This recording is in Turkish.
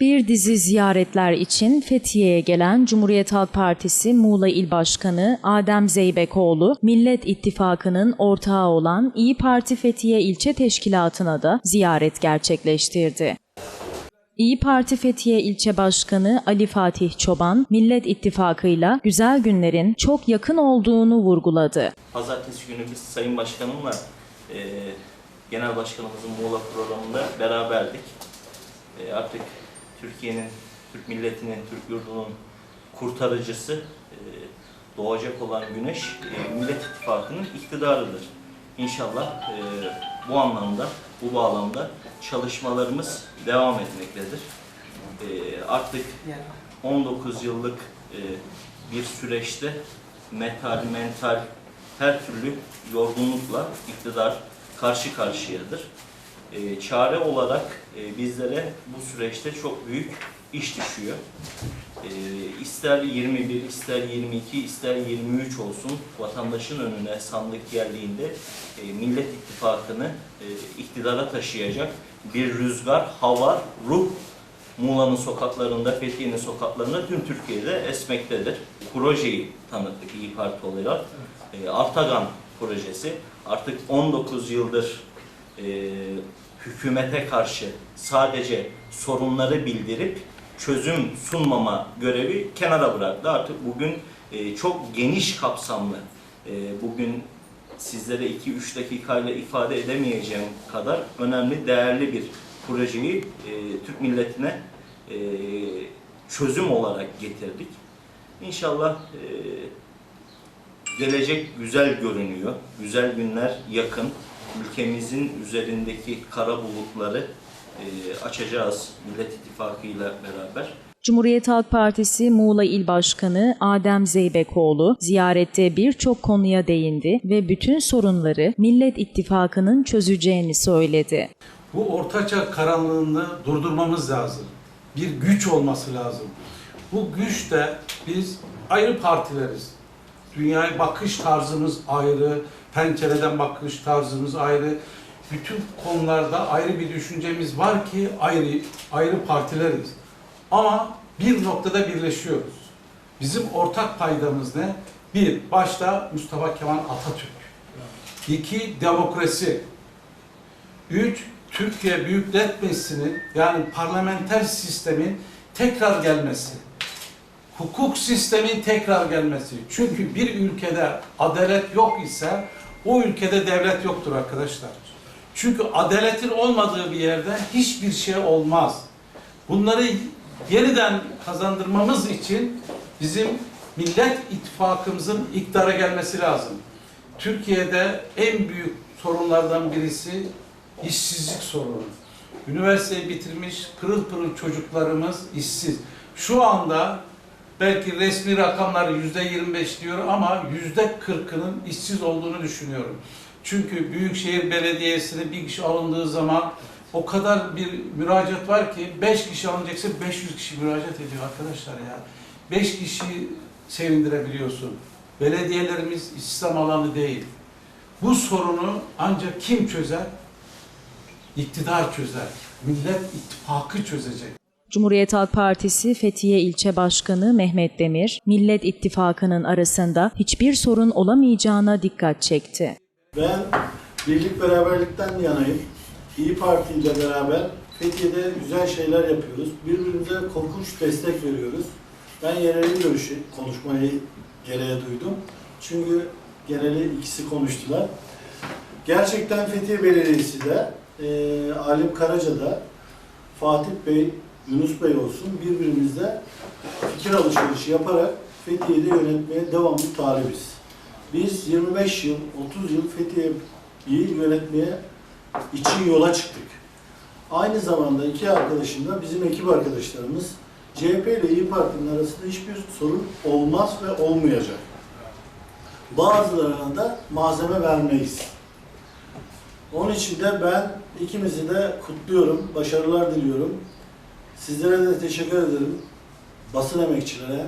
Bir dizi ziyaretler için Fethiye'ye gelen Cumhuriyet Halk Partisi Muğla İl Başkanı Adem Zeybekoğlu, Millet İttifakı'nın ortağı olan İyi Parti Fethiye İlçe Teşkilatı'na da ziyaret gerçekleştirdi. İyi Parti Fethiye İlçe Başkanı Ali Fatih Çoban, Millet İttifakı'yla güzel günlerin çok yakın olduğunu vurguladı. Pazartesi günü biz Sayın Başkanımla e, Genel Başkanımızın Muğla programında beraberdik. E, artık Türkiye'nin, Türk milletinin, Türk yurdunun kurtarıcısı e, doğacak olan güneş e, Millet İttifakı'nın iktidarıdır. İnşallah e, bu anlamda, bu bağlamda çalışmalarımız devam etmektedir. Artık 19 yıllık bir süreçte metal, mental her türlü yorgunlukla iktidar karşı karşıyadır. E, çare olarak e, bizlere bu süreçte çok büyük iş düşüyor. E, ister 21, ister 22, ister 23 olsun vatandaşın önüne sandık geldiğinde e, Millet İttifakı'nı e, iktidara taşıyacak bir rüzgar, hava, ruh Muğla'nın sokaklarında, Fethiye'nin sokaklarında tüm Türkiye'de esmektedir. Projeyi tanıttık İyi Parti olarak. E, Artagan projesi artık 19 yıldır e, hükümete karşı sadece sorunları bildirip çözüm sunmama görevi kenara bıraktı. Artık bugün e, çok geniş kapsamlı, e, bugün sizlere 2-3 dakikayla ifade edemeyeceğim kadar önemli, değerli bir projeyi e, Türk milletine e, çözüm olarak getirdik. İnşallah e, gelecek güzel görünüyor. Güzel günler yakın. Ülkemizin üzerindeki kara bulutları e, açacağız Millet İttifakı ile beraber. Cumhuriyet Halk Partisi Muğla İl Başkanı Adem Zeybekoğlu ziyarette birçok konuya değindi ve bütün sorunları Millet İttifakı'nın çözeceğini söyledi. Bu ortaçağ karanlığını durdurmamız lazım. Bir güç olması lazım. Bu güç de biz ayrı partileriz. Dünyaya bakış tarzımız ayrı, pencereden bakış tarzımız ayrı. Bütün konularda ayrı bir düşüncemiz var ki ayrı ayrı partileriz. Ama bir noktada birleşiyoruz. Bizim ortak paydamız ne? Bir, başta Mustafa Kemal Atatürk. İki, demokrasi. Üç, Türkiye Büyük Millet Meclisi'nin yani parlamenter sistemin tekrar gelmesi. Hukuk sistemin tekrar gelmesi. Çünkü bir ülkede adalet yok ise o ülkede devlet yoktur arkadaşlar. Çünkü adaletin olmadığı bir yerde hiçbir şey olmaz. Bunları yeniden kazandırmamız için bizim Millet İttifakımızın iktidara gelmesi lazım. Türkiye'de en büyük sorunlardan birisi işsizlik sorunu. Üniversiteyi bitirmiş pırıl pırıl çocuklarımız işsiz. Şu anda belki resmi rakamlar yüzde 25 diyor ama yüzde 40'ının işsiz olduğunu düşünüyorum. Çünkü Büyükşehir Belediyesi'ne bir kişi alındığı zaman o kadar bir müracaat var ki 5 kişi alınacaksa 500 kişi müracaat ediyor arkadaşlar ya. 5 kişi sevindirebiliyorsun. Belediyelerimiz İslam alanı değil. Bu sorunu ancak kim çözer? İktidar çözer. Millet İttifakı çözecek. Cumhuriyet Halk Partisi Fethiye İlçe Başkanı Mehmet Demir, Millet İttifakı'nın arasında hiçbir sorun olamayacağına dikkat çekti. Ben birlik beraberlikten yanayım. İyi Parti ile beraber Fethiye'de güzel şeyler yapıyoruz. Birbirimize korkunç destek veriyoruz. Ben yereli görüşü konuşmayı gereğe duydum. Çünkü geneli ikisi konuştular. Gerçekten Fethiye Belediyesi de, e, Alim Karaca da, Fatih Bey, Yunus Bey olsun birbirimizle fikir alışverişi yaparak Fethiye'de yönetmeye devamlı talibiz. Biz 25 yıl, 30 yıl Fethiye'yi yönetmeye için yola çıktık. Aynı zamanda iki arkadaşım da bizim ekip arkadaşlarımız CHP ile İyi Parti'nin arasında hiçbir sorun olmaz ve olmayacak. Bazılarına da malzeme vermeyiz. Onun için de ben ikimizi de kutluyorum, başarılar diliyorum. Sizlere de teşekkür ederim. Basın emekçilere,